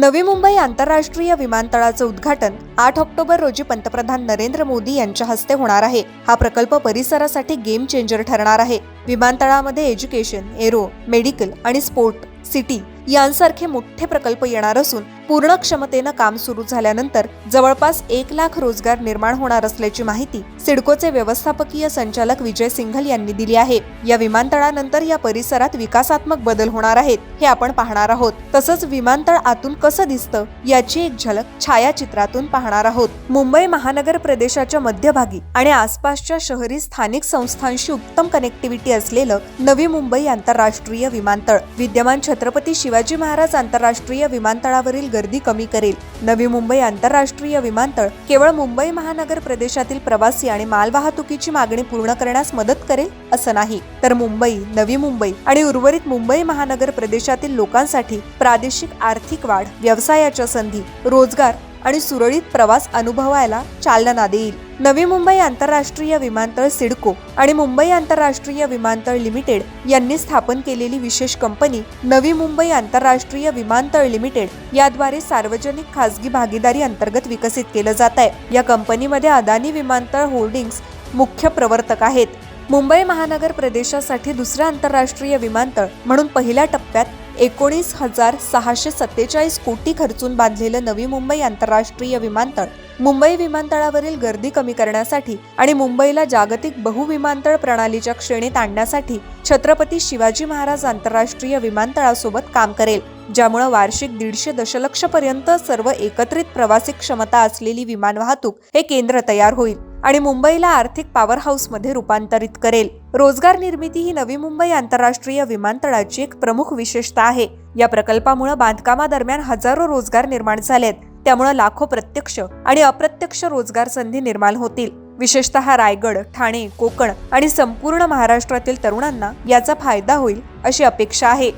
नवी मुंबई आंतरराष्ट्रीय विमानतळाचं उद्घाटन आठ ऑक्टोबर रोजी पंतप्रधान नरेंद्र मोदी यांच्या हस्ते होणार आहे. हा प्रकल्प परिसरासाठी गेम चेंजर ठरणार आहे. विमानतळामध्ये एज्युकेशन एरो मेडिकल आणि स्पोर्ट सिटी यांसारखे मोठे प्रकल्प येणार असून पूर्ण क्षमतेनं काम सुरू झाल्यानंतर जवळपास एक लाख रोजगार निर्माण होणार असल्याची माहिती सिडकोचे व्यवस्थापकीय संचालक विजय सिंघल यांनी दिली आहे. या विमानतळानंतर या परिसरात विकासात्मक बदल होणार आहेत हे आपण पाहणार आहोत. तसंच विमानतळ आतून कसं दिसतं याची एक झलक छायाचित्रातून पाहणार आहोत. मुंबई महानगर प्रदेशाच्या मध्यभागी आणि आसपासच्या शहरी स्थानिक संस्थांशी उत्तम कनेक्टिव्हिटी असलेलं नवी मुंबई आंतरराष्ट्रीय विमानतळ. विद्यमान छत्रपती शिवाजी महाराज आंतरराष्ट्रीय विमानतळावरील गर्दी कमी करेल. नवी मुंबई आंतरराष्ट्रीय विमानतळ केवळ मुंबई महानगर प्रदेशातील प्रवासी आणि मालवाहतुकीची मागणी पूर्ण करण्यास मदत करेल असं नाही. तर मुंबई नवी मुंबई आणि उर्वरित मुंबई महानगर प्रदेशातील लोकांसाठी प्रादेशिक आर्थिक वाढ व्यवसायाच्या संधी रोजगार आणि सुरळीत प्रवास अनुभवायला चालना देईल. नवी मुंबई आंतरराष्ट्रीय विमानतळ सिडको आणि मुंबई आंतरराष्ट्रीय विमानतळ लिमिटेड यांनी स्थापन केलेली विशेष कंपनी नवी मुंबई आंतरराष्ट्रीय विमानतळ लिमिटेड याद्वारे सार्वजनिक खासगी भागीदारी अंतर्गत विकसित केलं जात आहे. या कंपनीमध्ये अदानी विमानतळ होल्डिंग्स मुख्य प्रवर्तक आहेत. मुंबई महानगर प्रदेशासाठी दुसरा आंतरराष्ट्रीय विमानतळ म्हणून पहिल्या टप्प्यात एकोणीस हजार सहाशे सत्तेचाळीस कोटी खर्चून बांधलेलं नवी मुंबई आंतरराष्ट्रीय विमानतळ. मुंबई विमानतळावरील गर्दी कमी करण्यासाठी आणि मुंबईला जागतिक बहुविमानतळ प्रणालीच्या श्रेणीत आणण्यासाठी छत्रपती शिवाजी महाराज आंतरराष्ट्रीय विमानतळासोबत काम करेल ज्यामुळे वार्षिक दीडशे दशलक्ष पर्यंत सर्व एकत्रित प्रवासी क्षमता असलेली विमान वाहतूक हे केंद्र तयार होईल. आणि मुंबईला आर्थिक पॉवर हाऊसमध्ये रूपांतरित करेल. रोजगार निर्मिती ही नवी मुंबई आंतरराष्ट्रीय विमानतळाची एक प्रमुख विशेषता आहे. या प्रकल्पामुळे बांधकामादरम्यान हजारो रोजगार निर्माण झालेत. त्यामुळे लाखो प्रत्यक्ष आणि अप्रत्यक्ष रोजगार संधी निर्माण होतील. विशेषतः रायगड ठाणे कोकण आणि संपूर्ण महाराष्ट्रातील तरुणांना याचा फायदा होईल अशी अपेक्षा आहे.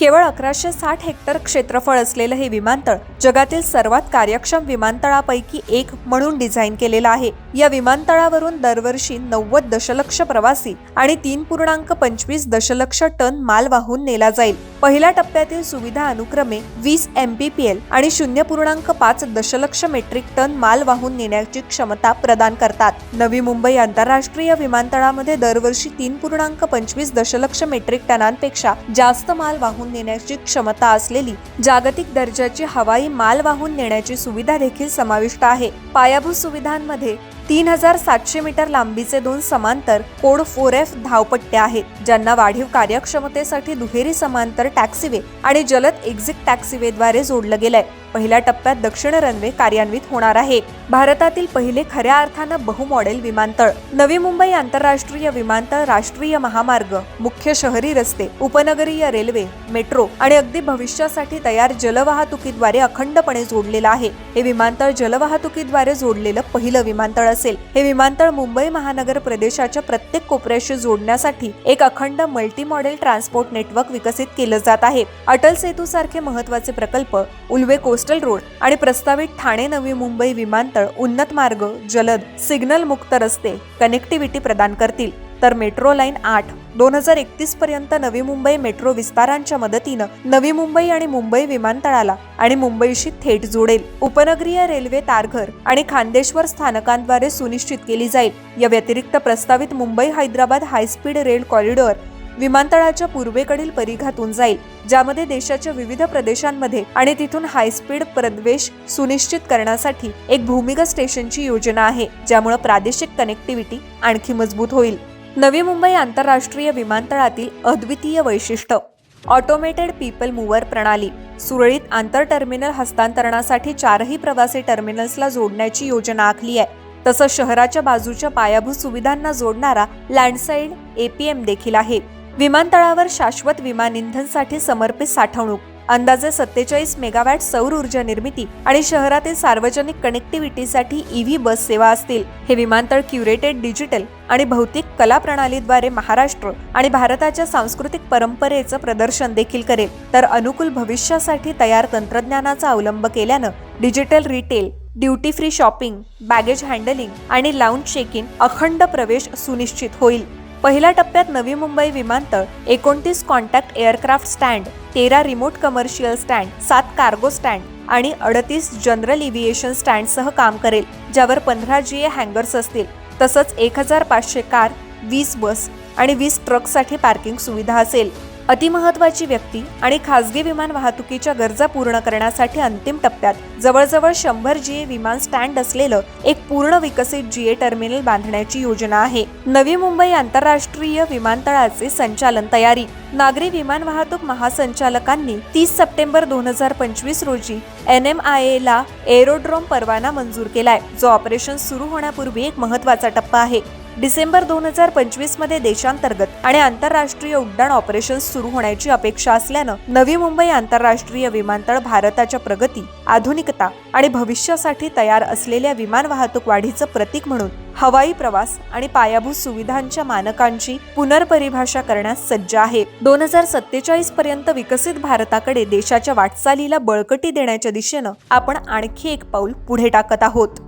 केवळ अकराशे साठ हेक्टर क्षेत्रफळ असलेलं हे विमानतळ जगातील सर्वात कार्यक्षम विमानतळापैकी एक म्हणून डिझाईन केलेलं आहे. या विमानतळावरून दरवर्षी नव्वद दशलक्ष प्रवासी आणि तीन पूर्णांक पंचवीस दशलक्ष टन माल वाहून नेला जाईल. पहिल्या टप्प्यातील सुविधा अनुक्रमे वीस एमपीपीएल आणि शून्य पूर्णांक पाच दशलक्ष मेट्रिक टन माल वाहून नेण्याची क्षमता प्रदान करतात. नवी मुंबई आंतरराष्ट्रीय विमानतळामध्ये दरवर्षी तीन पूर्णांक पंचवीस दशलक्ष मेट्रिक टनांपेक्षा जास्त माल वाहून नेण्याची क्षमता असलेली जागतिक दर्जाची हवाई माल वाहून नेण्याची सुविधा देखील समाविष्ट आहे. पायाभूत सुविधांमध्ये तीन हजार सातशे मीटर लांबीचे दोन समांतर कोड फोर एफ धावपट्ट्या आहेत ज्यांना वाढीव कार्यक्षमतेसाठी दुहेरी समांतर टॅक्सीवे आणि जलद एक्झिट टॅक्सीवेद्वारे जोडलं गेलंय. पहिल्या टप्प्यात दक्षिण रनवे कार्यान्वित होणार आहे. भारतातील पहिले खऱ्या अर्थानं बहुमॉडेल विमानतळ नवी मुंबई आंतरराष्ट्रीय विमानतळ राष्ट्रीय महामार्ग मुख्य शहरी रस्ते उपनगरीय रेल्वे मेट्रो आणि अगदी भविष्यासाठी तयार जलवाहतुकीद्वारे अखंडपणे जोडलेलं आहे. हे विमानतळ जलवाहतुकीद्वारे जोडलेलं पहिलं विमानतळ असेल. हे विमानतळ मुंबई महानगर प्रदेशाच्या प्रत्येक कोपऱ्याशी जोडण्यासाठी एक अखंड मल्टी मॉडेल ट्रान्सपोर्ट नेटवर्क विकसित केलं जात आहे. अटल सेतू सारखे महत्त्वाचे प्रकल्प उल्वे कोस्टल रोड आणि प्रस्तावित ठाणे नवी मुंबई विमानतळ उन्नत मार्ग जलद सिग्नल मुक्त रस्ते कनेक्टिव्हिटी प्रदान करतील. तर मेट्रो लाईन आठ दोन हजार एकतीस पर्यंत नवी मुंबई मेट्रो विस्तारांच्या मदतीनं नवी मुंबई आणि मुंबई विमानतळाला आणि मुंबईशी थेट जोडेल. उपनगरीय रेल्वे तारघर आणि खांदेश्वर स्थानकांद्वारे सुनिश्चित केली जाईल. या व्यतिरिक्त प्रस्तावित Mumbai Hyderabad high speed rail corridor विमानतळाच्या पूर्वेकडील परिघातून जाईल ज्यामध्ये देशाच्या विविध प्रदेशांमध्ये आणि तिथून हायस्पीड प्रवेश सुनिश्चित करण्यासाठी एक भूमिगत स्टेशनची योजना आहे ज्यामुळे प्रादेशिक कनेक्टिव्हिटी आणखी मजबूत होईल. नवी मुंबई आंतरराष्ट्रीय विमानतळातील अद्वितीय वैशिष्ट्य ऑटोमेटेड पीपल मूवर प्रणाली सुरळीत आंतर टर्मिनल हस्तांतरणासाठी चारही प्रवासी टर्मिनल्सला जोडण्याची योजना आखली आहे. तसंच शहराच्या बाजूच्या पायाभूत सुविधांना जोडणारा लँडसाईड एपीएम देखील आहे. विमानतळावर शाश्वत विमान इंधनसाठी समर्पित साठवणूक अंदाजे सत्तेचाळीस मेगावॅट सौर ऊर्जा निर्मिती आणि शहरातील सार्वजनिक कनेक्टिव्हिटीसाठी ईव्ही बस सेवा असतील. हे विमानतळ क्युरेटेड डिजिटल आणि भौतिक कला प्रणालीद्वारे महाराष्ट्र आणि भारताच्या सांस्कृतिक परंपरेचं प्रदर्शन देखील करेल. तर अनुकूल भविष्यासाठी तयार तंत्रज्ञानाचा अवलंब केल्यानं digital retail duty free shopping baggage handling आणि लाऊंज चेक इन अखंड प्रवेश सुनिश्चित होईल. पहिल्या टप्प्यात नवी मुंबई विमानतळ एकोणतीस कॉन्टॅक्ट एअरक्राफ्ट स्टँड तेरा रिमोट कमर्शियल स्टँड सात कार्गो स्टँड आणि अडतीस जनरल इव्हिएशन स्टँडसह काम करेल ज्यावर पंधरा जी ए हँगर्स असतील. तसंच एक हजार पाचशे कार वीस बस आणि वीस ट्रकसाठी पार्किंग सुविधा असेल. अतिमहत्वाची व्यक्ती आणि खासगी विमान वाहतुकीच्या गरजा पूर्ण करण्यासाठी अंतिम टप्प्यात जवळजवळ शंभर जीए विमान स्टँड असलेलं एक पूर्ण विकसित जीए टर्मिनल बांधण्याची योजना आहे. नवी मुंबई आंतरराष्ट्रीय विमानतळाचे संचालन तयारी. नागरी विमान वाहतूक महासंचालकांनी तीस सप्टेंबर दोन हजार पंचवीस रोजी एन एम आय ए ला एरोड्रोम परवाना मंजूर केलाय. जो ऑपरेशन सुरू होण्यापूर्वी एक महत्त्वाचा टप्पा आहे. डिसेंबर दोन हजार पंचवीसमध्ये देशांतर्गत आणि आंतरराष्ट्रीय उड्डाण ऑपरेशन सुरू होण्याची अपेक्षा असल्यानं नवी मुंबई आंतरराष्ट्रीय विमानतळ भारताच्या प्रगती आधुनिकता आणि भविष्यासाठी तयार असलेल्या विमान वाहतूक वाढीचं प्रतीक म्हणून हवाई प्रवास आणि पायाभूत सुविधांच्या मानकांची पुनर्परिभाषा करण्यास सज्ज आहे. दोन हजार सत्तेचाळीस पर्यंत विकसित भारताकडे देशाच्या वाटचालीला बळकटी देण्याच्या दिशेनं आपण आणखी एक पाऊल पुढे टाकत आहोत.